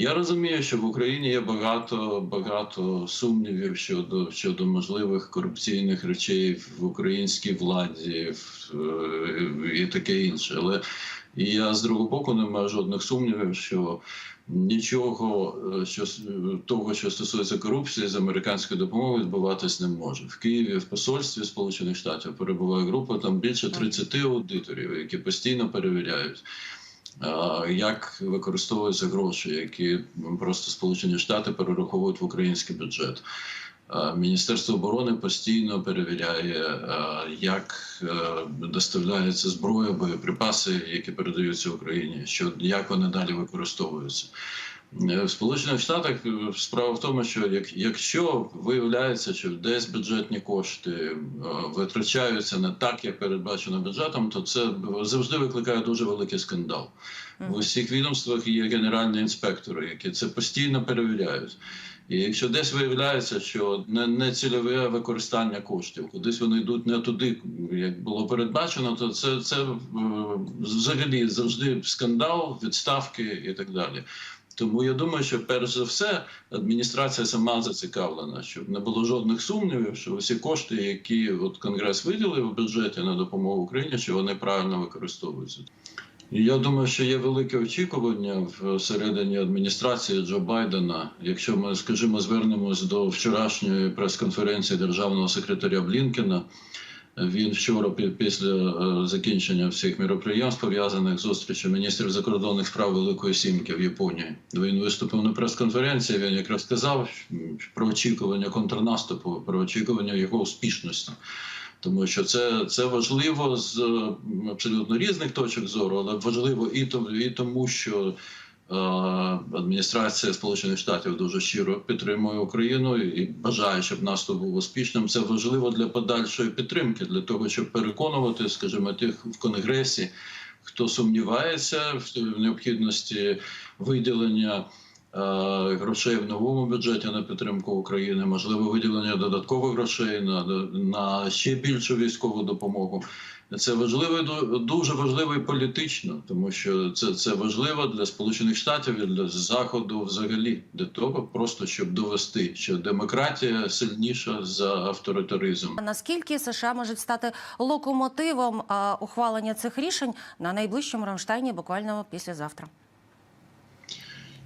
Я розумію, що в Україні є багато багато сумнівів щодо щодо можливих корупційних речей в українській владі е, і таке інше. Але я з другого боку не маю жодних сумнівів, що нічого е, що того, що стосується корупції з американської допомоги, відбуватись не може. В Києві в посольстві Сполучених Штатів перебуває група там більше 30 аудиторів, які постійно перевіряють. Як використовуються гроші, які просто Сполучені Штати перераховують в український бюджет? Міністерство оборони постійно перевіряє, як е, доставляється зброя, боєприпаси, які передаються Україні, що як вони далі використовуються. Е, В Сполучених Штатах е, справа в тому, що як, якщо виявляється, що десь бюджетні кошти е, витрачаються не так, як передбачено бюджетом, то це завжди викликає дуже великий скандал. В усіх відомствах є генеральні інспектори, які це постійно перевіряють. І якщо десь виявляється, що не, не цільове використання коштів, кудись вони йдуть не туди, як було передбачено, то це, це взагалі завжди скандал, відставки і так далі. Тому я думаю, що перш за все адміністрація сама зацікавлена, щоб не було жодних сумнівів, що усі кошти, які от Конгрес виділив у бюджеті на допомогу Україні, що вони правильно використовуються. Я думаю, що є велике очікування всередині адміністрації Джо Байдена. Якщо ми, скажімо, звернемось до вчорашньої прес-конференції державного секретаря Блінкена. Він вчора пі- після е, закінчення всіх міроприємств, пов'язаних з зустрічю міністрів закордонних справ Великої Сімки в Японії. Він виступив на прес-конференції. Він якраз сказав про очікування контрнаступу, про очікування його успішності. Тому що це, це важливо з абсолютно різних точок зору, але важливо і тому, і тому що адміністрація Сполучених Штатів дуже щиро підтримує Україну і бажає, щоб наступ був успішним. Це важливо для подальшої підтримки, для того, щоб переконувати, скажімо, тих в конгресі, хто сумнівається в необхідності виділення. Е, Грошей в новому бюджеті на підтримку України, можливо, виділення додаткових грошей на, на ще більшу військову допомогу. Це важливо і дуже важливо і політично, тому що це, це важливо для Сполучених Штатів і для Заходу взагалі, для того, просто щоб довести, що демократія сильніша за авторитаризм. Наскільки США можуть стати локомотивом ухвалення цих рішень на найближчому Рамштайні, буквально післязавтра?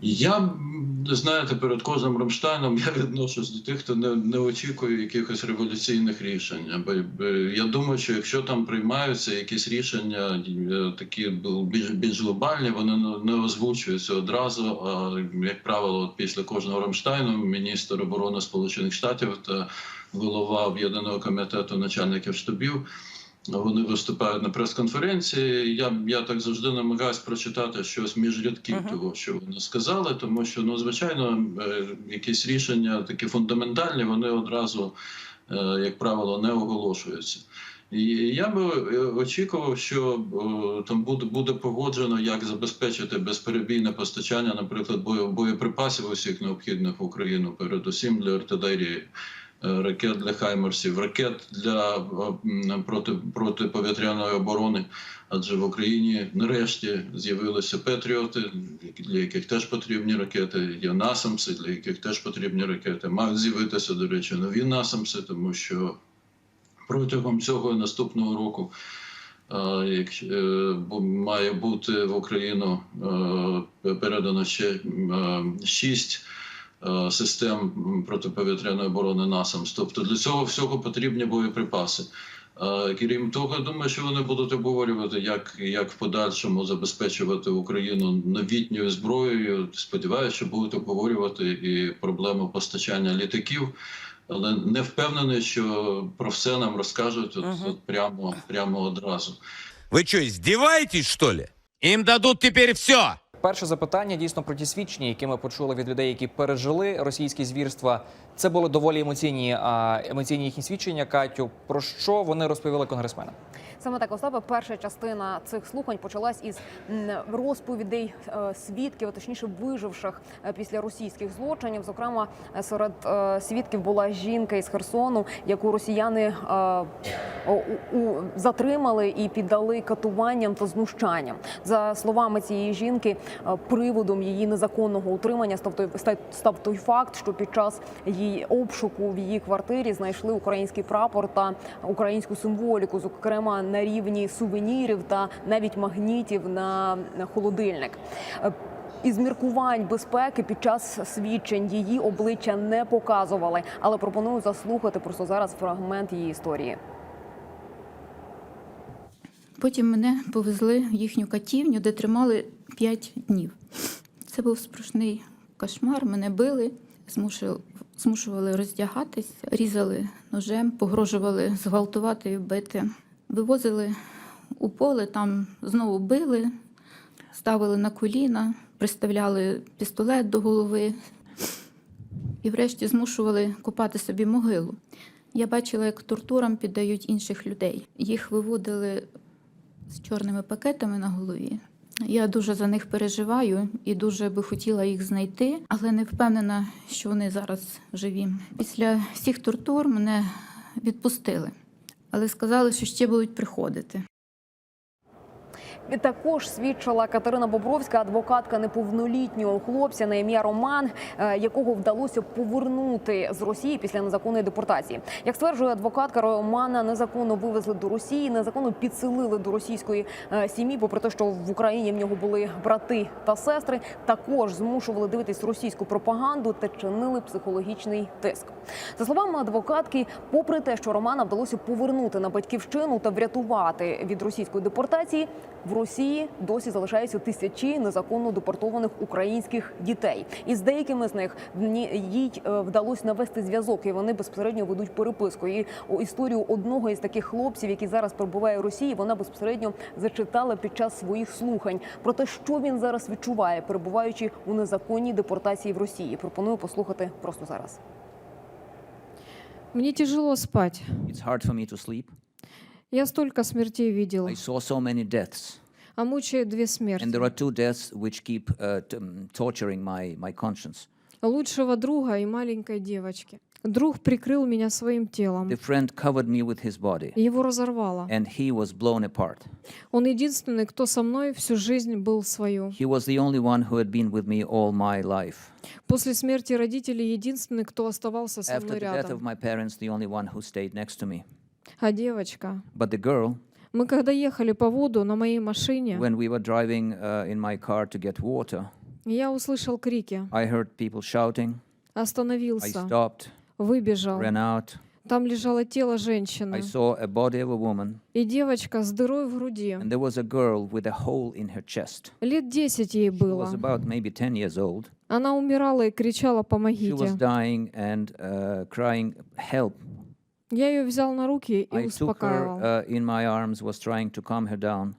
Я знаєте, перед кожним Рамштайном я відношусь до тих, хто не, не очікує якихось революційних рішень. Бо бо я думаю, що якщо там приймаються якісь рішення, е, такі більш більш глобальні, вони не озвучуються одразу. А як правило, от після кожного Рамштайну міністр оборони Сполучених Штатів та голова об'єднаного комітету начальників штабів. Вони виступають на прес-конференції. Я, я так завжди намагаюсь прочитати щось між рядків Мгм. того, що вони сказали, тому що ну звичайно е, якісь рішення такі фундаментальні, вони одразу, е, як правило, не оголошуються. І я би е, очікував, що там буде, буде погоджено, як забезпечити безперебійне постачання, наприклад, боєприпасів усіх необхідних в Україну, передусім для артилерії ракет для хаймерсів, ракет для е, проти, протиповітряної оборони. Адже в Україні нарешті з'явилися патріоти, для яких теж потрібні ракети. Є насамси, для яких теж потрібні ракети. Мають з'явитися, до речі, нові насамси, тому що протягом цього і наступного року. е, е, має бути в Україну е, передано ще е, шість е, систем протиповітряної оборони НАСАМС. Тобто для цього всього потрібні боєприпаси. Е, Крім того, я думаю, що вони будуть обговорювати, як, як в подальшому забезпечувати Україну новітньою зброєю. Сподіваюся, що будуть обговорювати і проблему постачання літаків. Але не впевнений, що про все нам розкажуть от, от прямо, прямо одразу. Вы что, издеваетесь, что ли? Им дадут теперь все. Перше запитання дійсно про ті свідчення, які ми почули від людей, які пережили російські звірства. Це були доволі емоційні емоційні їхні свідчення. Катю, про що вони розповіли конгресменам? Саме так, Остапе, перша частина цих слухань почалась із розповідей е, свідків, а точніше виживших е, після російських злочинів. Зокрема, е, серед свідків була жінка із Херсону, яку росіяни затримали і піддали катуванням та знущанням. За словами цієї жінки, приводом її незаконного утримання став той став той факт, що під час її обшуку в її квартирі знайшли український прапор та українську символіку, зокрема на рівні сувенірів та навіть магнітів на холодильник. Е, Із міркувань безпеки під час свідчень її обличчя не показували, але пропоную заслухати просто зараз фрагмент її історії. Потім мене повезли в їхню катівню, де тримали 5 днів. Це був страшний кошмар. Мене били, змушували роздягатись, різали ножем, погрожували зґвалтувати і вбити. Вивозили у поле, там знову били, ставили на коліна, приставляли пістолет до голови і врешті змушували копати собі могилу. Я бачила, як тортурам піддають інших людей. Їх виводили з чорними пакетами на голові. Я дуже за них переживаю і дуже би хотіла їх знайти, але не впевнена, що вони зараз живі. Після всіх тортур мене відпустили, але сказали, що ще будуть приходити. Також свідчила Катерина Бобровська, адвокатка неповнолітнього хлопця на ім'я Роман, е, якого вдалося повернути з Росії після незаконної депортації. Як стверджує адвокатка, Романа незаконно вивезли до Росії, незаконно підселили до російської е, сім'ї, попри те, що в Україні в нього були брати та сестри. Також змушували дивитись російську пропаганду та чинили психологічний тиск. За словами адвокатки, попри те, що Романа вдалося повернути на батьківщину та врятувати від російської депортації, в Росії досі залишаються тисячі незаконно депортованих українських дітей. І з деякими з них їй е, вдалося навести зв'язок, і вони безпосередньо ведуть переписку. І історію одного із таких хлопців, який зараз перебуває в Росії, вона безпосередньо зачитала під час своїх слухань про те, що він зараз відчуває, перебуваючи у незаконній депортації в Росії. Пропоную послухати просто зараз. Мне тяжело спать. It's hard for me to sleep. Я столько смертей видела, I saw so many deaths, а мучает две смерти. and there are two deaths which keep uh, t- um, torturing my, my conscience. Лучшего друга и маленькой девочки. Друг прикрыл меня своим телом. The friend covered me with his body, Его разорвало. and he was blown apart. Он единственный, кто со мной всю жизнь был свою. He was the only one who had been with me all my life. После смерти родителей единственный, кто оставался со After мной the death of рядом. my parents, the only one who stayed next to me. А девочка? But the girl, Мы когда ехали по воду на моей машине, when we were driving uh, in my car to get water, я услышал крики. I heard people shouting. I Остановился, stopped, выбежал. ran out. Там лежало тело I женщины. saw a body of a woman, И девочка с дырой в груди. and there was a girl with a hole in her chest. Лет десять ей She было. was about maybe 10 years old. Она умирала и кричала She was «помогите». dying and uh, crying, Help. Я ее взял на руки и I took her успокаивал. uh, in my arms, was trying to calm her down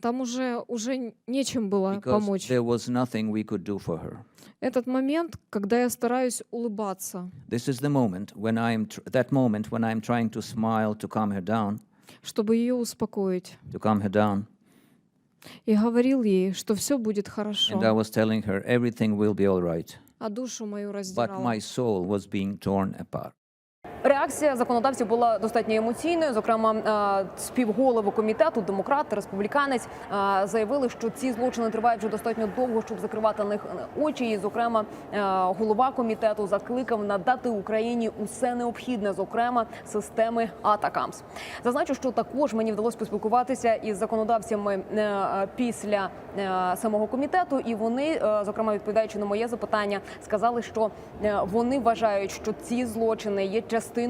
Там уже, уже нечем было because помочь. there was nothing we could do for her. Этот момент, когда я стараюсь улыбаться, This is the moment when I'm, tr- that moment when I'm trying to smile to calm her down, чтобы ее успокоить. to calm her down. И говорил ей, что все будет хорошо. And I was telling her everything will be all right. А душу мою But раздирало. my soul was being torn apart. Реакція законодавців була достатньо емоційною. Зокрема, е, співголови комітету, демократ та республіканець, е, заявили, що ці злочини тривають вже достатньо довго, щоб закривати на них е, очі. І, зокрема, голова комітету закликав надати Україні усе необхідне, зокрема системи Атакамс. Зазначу, що також мені вдалося поспілкуватися із законодавцями після самого комітету, і вони, зокрема, відповідаючи на моє запитання, сказали, що вони вважають, що ці злочини є частиною